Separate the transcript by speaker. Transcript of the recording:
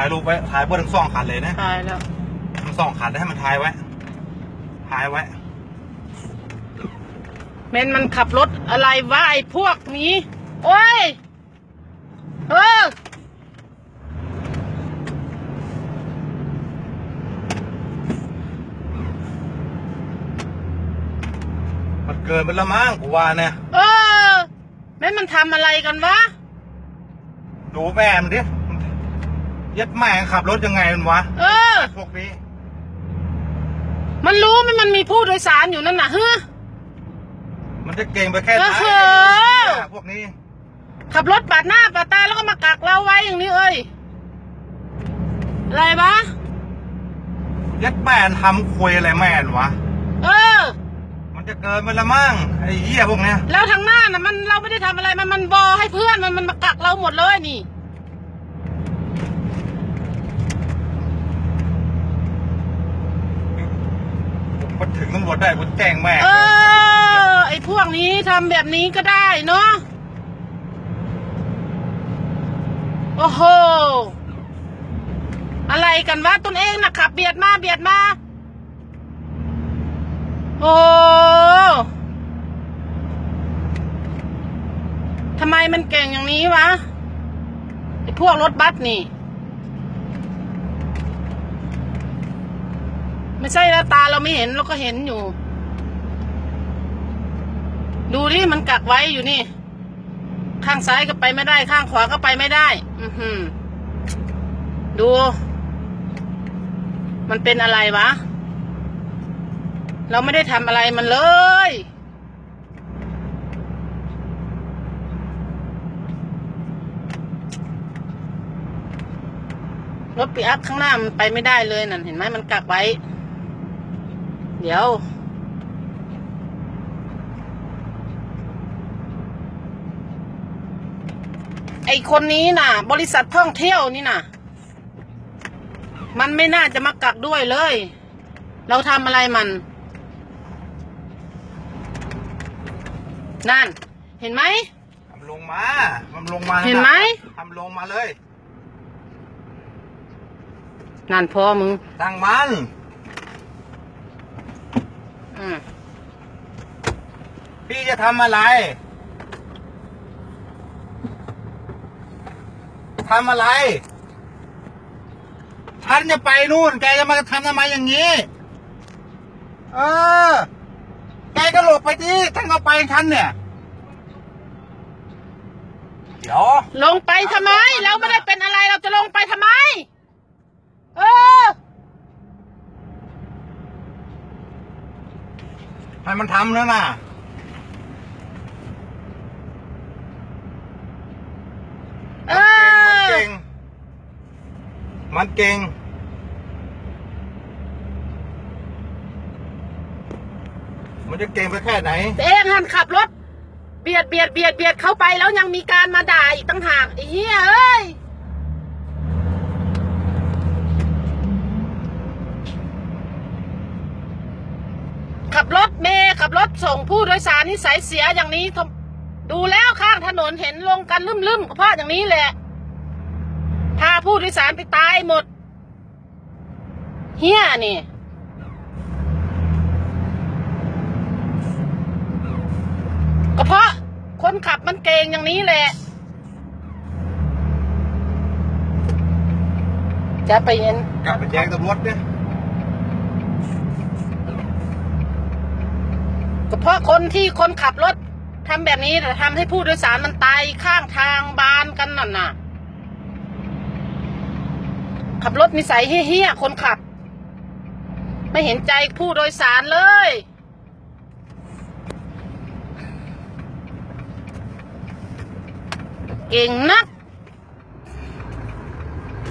Speaker 1: ถ่ายรูปไว้ถ่ายเบอร์ทั้งสองคันเลยนะ
Speaker 2: ตายแล้ว
Speaker 1: ทั้งสองคันได้ให้มันถ่ายไว้ถ่ายไว้
Speaker 2: เมนมันขับรถอะไรวะไอ้พวกนี้ โอ้ย เออ
Speaker 1: มันเกินไปและมั้งกูว่าเนี่ย
Speaker 2: เออเมนมันทำอะไรกันวะ
Speaker 1: ดูแม่มันดิ ยัดแม่งขับรถยังไงมันวะ
Speaker 2: เออ
Speaker 1: พวกนี้
Speaker 2: มันรู้ไหมมันมีผู้โดยสารอยู่นั่นน่ะเฮ้
Speaker 1: มันจะเก่งไปแค่ไหน
Speaker 2: โอ้โห
Speaker 1: พวกนี้
Speaker 2: ขับรถปาดหน้าปาดตาแล้วก็มากักเราไว้อย่างนี้เอ้ย อะไรวะ
Speaker 1: ยัดแม่งทำคุยอะไรแม่งวะ
Speaker 2: เออ
Speaker 1: มันจะเกินไปและมั้งไอ้เหี้ยพวกเนี้ย
Speaker 2: แล้วทางหน้าน่ะมันเราไม่ได้ทำอะไรมันมันบอให้เพื่อนมันมันมากักเราหมดเลยนี่
Speaker 1: มันถึงตำรวจได้กูแจ้งแม่
Speaker 2: เออ ไอ้พวกนี้ทำแบบนี้ก็ได้เนาะโอ้โห อะไรกันวะตนเองนะขับเบียดมาเบียดมา โอ้ทำไมมันเก่งอย่างนี้วะไอ้พวกรถบัสนี่ ไม่ใช่แล้วตาเราไม่เห็นเราก็เห็นอยู่ ดูดิมันกักไว้อยู่นี่ ข้างซ้ายก็ไปไม่ได้ ข้างขวาก็ไปไม่ได้ อือหือดู มันเป็นอะไรวะ เราไม่ได้ทำอะไรมันเลยรถปีอัพข้างหน้ามันไปไม่ได้เลยนั่นเห็นไหมมันกักไว้ เดี๋ยว ไอคนนี้น่ะ บริษัทท่องเที่ยวนี่น่ะ มันไม่น่าจะมากักด้วยเลย เราทำอะไรมัน นั่น เห็นไหม
Speaker 1: ทำลงมาทำลงมา
Speaker 2: เห็นไหม
Speaker 1: ทำลงมาเลย
Speaker 2: นั่นพอมึง
Speaker 1: ตั้งมัน
Speaker 2: อืม
Speaker 1: พี่จะทำอะไร ทำอะไร ฉันจะไปนู่น แกจะมาทำทำไมอย่างนี้ เออ แกก็หลบไปดิท่านก็ไปฉันเนี่ย เดี๋ยว
Speaker 2: ลงไปทำไม เราไม่ได้เป็นอะไร เราจะลงไปทำไม เออ
Speaker 1: ให้มันทำแล้วน่ะ
Speaker 2: เอ
Speaker 1: มัน
Speaker 2: อ
Speaker 1: เก่ง มันเก่ง มันจะเก่งไปแค่ไหน
Speaker 2: เองหันขับรถ เบียดเบียดเบียดเบียดเข้าไปแล้วยังมีการมาด่าอีกต่างหากไอ้เหี้ยเอ้ยขับรถเมย์ ขับรถส่งผู้โดยสารนิสัยเสียอย่างนี้ ดูแล้วข้างถนนเห็นลงกันลืมๆก็เพราะอย่างนี้แหละ พาผู้โดยสารไปตายหมด เฮียนี่ ก็เพราะคนขับมันเก่งอย่างนี้แหละ จะไปเย็น
Speaker 1: กลับไปแจ้งตำรวจเนี่ย
Speaker 2: ก็เพราะคนที่คนขับรถทำแบบนี้แต่ทำให้ผู้โดยสารมันตายข้างทางบานกันน่ะน่ะขับรถนิสัยเฮี้ยๆคนขับ ไม่เห็นใจผู้โดยสารเลยเก่งนัก